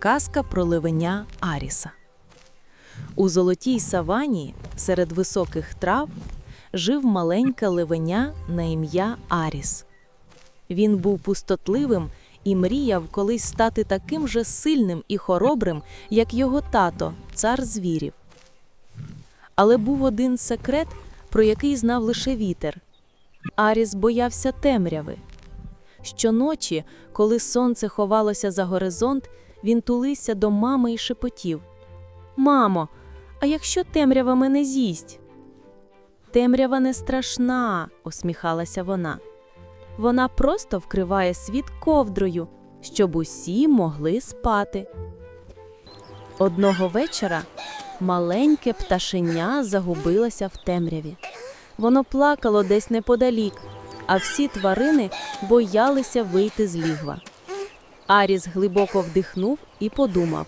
Казка про ливеня Аріса. У золотій савані серед високих трав жив маленьке ливеня на ім'я Аріс. Він був пустотливим і мріяв колись стати таким же сильним і хоробрим, як його тато, цар звірів. Але був один секрет, про який знав лише вітер. Аріс боявся темряви. Щоночі, коли сонце ховалося за горизонт, він тулився до мами і шепотів: Мамо, а якщо темрява мене з'їсть? Темрява не страшна, усміхалася вона. Вона просто вкриває світ ковдрою, щоб усі могли спати. Одного вечора маленьке пташеня загубилося в темряві. Воно плакало десь неподалік, а всі тварини боялися вийти з лігва. Аріс глибоко вдихнув і подумав: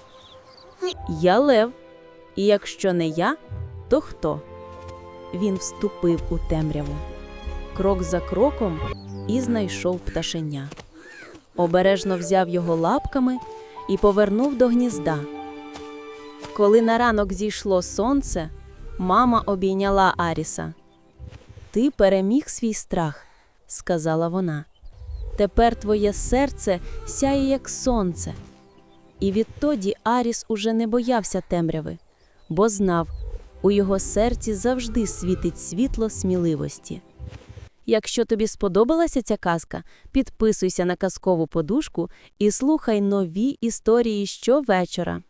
Я лев, і якщо не я, то хто? Він вступив у темряву. Крок за кроком і знайшов пташеня. Обережно взяв його лапками і повернув до гнізда. Коли на ранок зійшло сонце, мама обійняла Аріса. Ти переміг свій страх, сказала вона. Тепер твоє серце сяє, як сонце. І відтоді Аріс уже не боявся темряви, бо знав, у його серці завжди світить світло сміливості. Якщо тобі сподобалася ця казка, підписуйся на казкову подушку і слухай нові історії щовечора.